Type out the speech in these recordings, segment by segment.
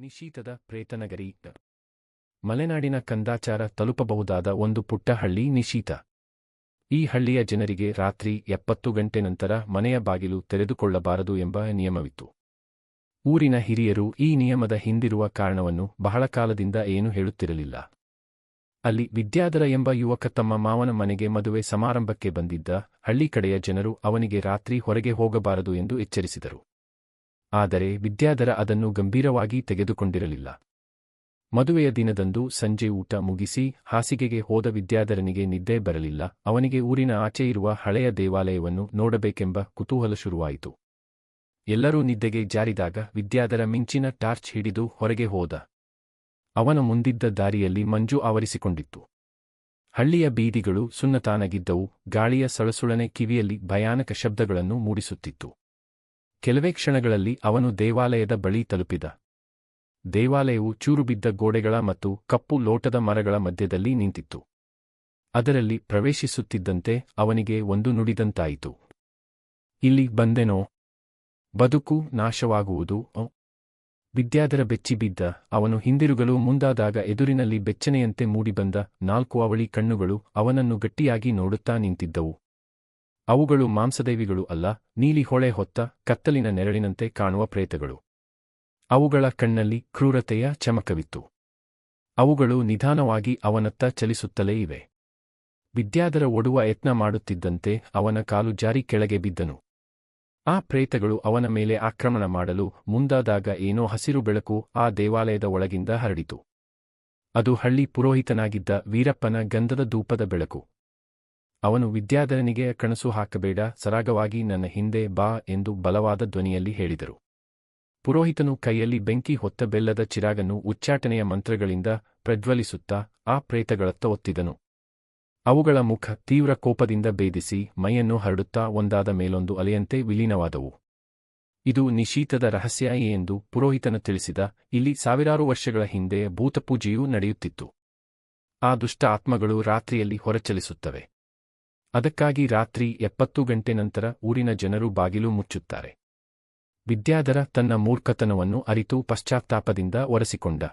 ನಿಶೀತದ ಪ್ರೇತನಗರಿ. ಮಲೆನಾಡಿನ ಕಂದಾಚಾರ ತಲುಪಬಹುದಾದ ಒಂದು ಪುಟ್ಟ ಹಳ್ಳಿ ನಿಶೀತ. ಈ ಹಳ್ಳಿಯ ಜನರಿಗೆ ರಾತ್ರಿ ಎಪ್ಪತ್ತು ಗಂಟೆ ನಂತರ ಮನೆಯ ಬಾಗಿಲು ತೆರೆದುಕೊಳ್ಳಬಾರದು ಎಂಬ ನಿಯಮವಿತ್ತು. ಊರಿನ ಹಿರಿಯರು ಈ ನಿಯಮದ ಹಿಂದಿರುವ ಕಾರಣವನ್ನು ಬಹಳ ಕಾಲದಿಂದ ಏನು ಹೇಳುತ್ತಿರಲಿಲ್ಲ. ಅಲ್ಲಿ ವಿದ್ಯಾಧರ ಎಂಬ ಯುವಕ ತಮ್ಮ ಮಾವನ ಮನೆಗೆ ಮದುವೆ ಸಮಾರಂಭಕ್ಕೆ ಬಂದಿದ್ದ ಹಳ್ಳಿ ಕಡೆಯ ಜನರು ಅವನಿಗೆ ರಾತ್ರಿ ಹೊರಗೆ ಹೋಗಬಾರದು ಎಂದು ಎಚ್ಚರಿಸಿದರು. ಆದರೆ ವಿದ್ಯಾಧರ ಅದನ್ನು ಗಂಭೀರವಾಗಿ ತೆಗೆದುಕೊಂಡಿರಲಿಲ್ಲ. ಮದುವೆಯ ದಿನದಂದು ಸಂಜೆ ಊಟ ಮುಗಿಸಿ ಹಾಸಿಗೆಗೆ ಹೋದ ವಿದ್ಯಾಧರನಿಗೆ ನಿದ್ದೆ ಬರಲಿಲ್ಲ. ಅವನಿಗೆ ಊರಿನ ಆಚೆ ಇರುವ ಹಳೆಯ ದೇವಾಲಯವನ್ನು ನೋಡಬೇಕೆಂಬ ಕುತೂಹಲ ಶುರುವಾಯಿತು. ಎಲ್ಲರೂ ನಿದ್ದೆಗೆ ಜಾರಿದಾಗ ವಿದ್ಯಾಧರ ಮಿಂಚಿನ ಟಾರ್ಚ್ ಹಿಡಿದು ಹೊರಗೆ ಹೋದ. ಅವನ ಮುಂದಿದ್ದ ದಾರಿಯಲ್ಲಿ ಮಂಜು ಆವರಿಸಿಕೊಂಡಿತ್ತು. ಹಳ್ಳಿಯ ಬೀದಿಗಳು ಸುನ್ನತಾನಗಿದ್ದವು. ಗಾಳಿಯ ಸಳಸುಳನೆ ಕಿವಿಯಲ್ಲಿ ಭಯಾನಕ ಶಬ್ದಗಳನ್ನು ಮೂಡಿಸುತ್ತಿತ್ತು. ಕೆಲವೇ ಕ್ಷಣಗಳಲ್ಲಿ ಅವನು ದೇವಾಲಯದ ಬಳಿ ತಲುಪಿದ. ದೇವಾಲಯವು ಚೂರುಬಿದ್ದ ಗೋಡೆಗಳ ಮತ್ತು ಕಪ್ಪು ಲೋಟದ ಮರಗಳ ಮಧ್ಯದಲ್ಲಿ ನಿಂತಿತ್ತು. ಅದರಲ್ಲಿ ಪ್ರವೇಶಿಸುತ್ತಿದ್ದಂತೆ ಅವನಿಗೆ ಒಂದು ನುಡಿದಂತಾಯಿತು. ಇಲ್ಲಿ ಬಂದೆನೋ? ಬದುಕು ನಾಶವಾಗುವುದು ವಿದ್ಯಾದರ ಬೆಚ್ಚಿಬಿದ್ದ ಅವನು ಹಿಂದಿರುಗಲು ಮುಂದಾದಾಗ ಎದುರಿನಲ್ಲಿ ಬೆಚ್ಚನೆಯಂತೆ ಮೂಡಿಬಂದ ನಾಲ್ಕು ಅವಳಿ ಕಣ್ಣುಗಳು ಅವನನ್ನು ಗಟ್ಟಿಯಾಗಿ ನೋಡುತ್ತಾ ನಿಂತಿದ್ದವು. ಅವುಗಳು ಮಾಂಸದೇವಿಗಳು ಅಲ್ಲ, ನೀಲಿ ಹೊಳೆ ಹೊತ್ತ ಕತ್ತಲಿನ ನೆರಳಿನಂತೆ ಕಾಣುವ ಪ್ರೇತಗಳು. ಅವುಗಳ ಕಣ್ಣಲ್ಲಿ ಕ್ರೂರತೆಯ ಚಮಕವಿತ್ತು. ಅವುಗಳು ನಿಧಾನವಾಗಿ ಅವನತ್ತ ಚಲಿಸುತ್ತಲೇ ಇವೆ. ವಿದ್ಯಾಧರ ಒಡುವ ಯತ್ನ ಮಾಡುತ್ತಿದ್ದಂತೆ ಅವನ ಕಾಲು ಜಾರಿ ಕೆಳಗೆ ಬಿದ್ದನು. ಆ ಪ್ರೇತಗಳು ಅವನ ಮೇಲೆ ಆಕ್ರಮಣ ಮಾಡಲು ಮುಂದಾದಾಗ ಏನೋ ಹಸಿರು ಬೆಳಕು ಆ ದೇವಾಲಯದ ಒಳಗಿಂದ ಹರಡಿತು. ಅದು ಹಳ್ಳಿ ಪುರೋಹಿತನಾಗಿದ್ದ ವೀರಪ್ಪನ ಗಂಧದ ಧೂಪದ ಬೆಳಕು. ಅವನು ವಿದ್ಯಾಧರನಿಗೆ ಕಣಸು ಹಾಕಬೇಡ, ಸರಾಗವಾಗಿ ನನ್ನ ಹಿಂದೆ ಬಾ ಎಂದು ಬಲವಾದ ಧ್ವನಿಯಲ್ಲಿ ಹೇಳಿದರು. ಪುರೋಹಿತನು ಕೈಯಲ್ಲಿ ಬೆಂಕಿ ಹೊತ್ತ ಬೆಲ್ಲದ ಚಿರಾಗನ್ನು ಉಚ್ಚಾಟನೆಯ ಮಂತ್ರಗಳಿಂದ ಪ್ರಜ್ವಲಿಸುತ್ತಾ ಆ ಪ್ರೇತಗಳತ್ತ ಒತ್ತಿದನು. ಅವುಗಳ ಮುಖ ತೀವ್ರ ಕೋಪದಿಂದ ಭೇದಿಸಿ ಮೈಯನ್ನು ಹರಡುತ್ತಾ ಒಂದಾದ ಮೇಲೊಂದು ಅಲೆಯಂತೆ ವಿಲೀನವಾದವು. ಇದು ನಿಶೀತದ ರಹಸ್ಯ ಎಂದು ಪುರೋಹಿತನ ತಿಳಿಸಿದ, ಇಲ್ಲಿ ಸಾವಿರಾರು ವರ್ಷಗಳ ಹಿಂದೆ ಭೂತಪೂಜೆಯೂ ನಡೆಯುತ್ತಿತ್ತು. ಆ ದುಷ್ಟ ಆತ್ಮಗಳು ರಾತ್ರಿಯಲ್ಲಿ ಹೊರಚಲಿಸುತ್ತವೆ. ಅದಕ್ಕಾಗಿ ರಾತ್ರಿ ಎಪ್ಪತ್ತು ಗಂಟೆ ನಂತರ ಊರಿನ ಜನರು ಬಾಗಿಲು ಮುಚ್ಚುತ್ತಾರೆ. ವಿದ್ಯಾಧರ ತನ್ನ ಮೂರ್ಖತನವನ್ನು ಅರಿತು ಪಶ್ಚಾತ್ತಾಪದಿಂದ ಒರೆಸಿಕೊಂಡ.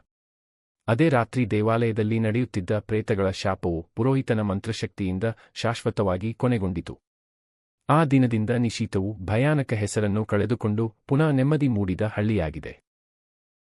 ಅದೇ ರಾತ್ರಿ ದೇವಾಲಯದಲ್ಲಿ ನಡೆಯುತ್ತಿದ್ದ ಪ್ರೇತಗಳ ಶಾಪವು ಪುರೋಹಿತನ ಮಂತ್ರಶಕ್ತಿಯಿಂದ ಶಾಶ್ವತವಾಗಿ ಕೊನೆಗೊಂಡಿತು. ಆ ದಿನದಿಂದ ನಿಶೀತವು ಭಯಾನಕ ಹೆಸರನ್ನು ಕಳೆದುಕೊಂಡು ಪುನಃ ನೆಮ್ಮದಿ ಮೂಡಿದ ಹಳ್ಳಿಯಾಗಿದೆ.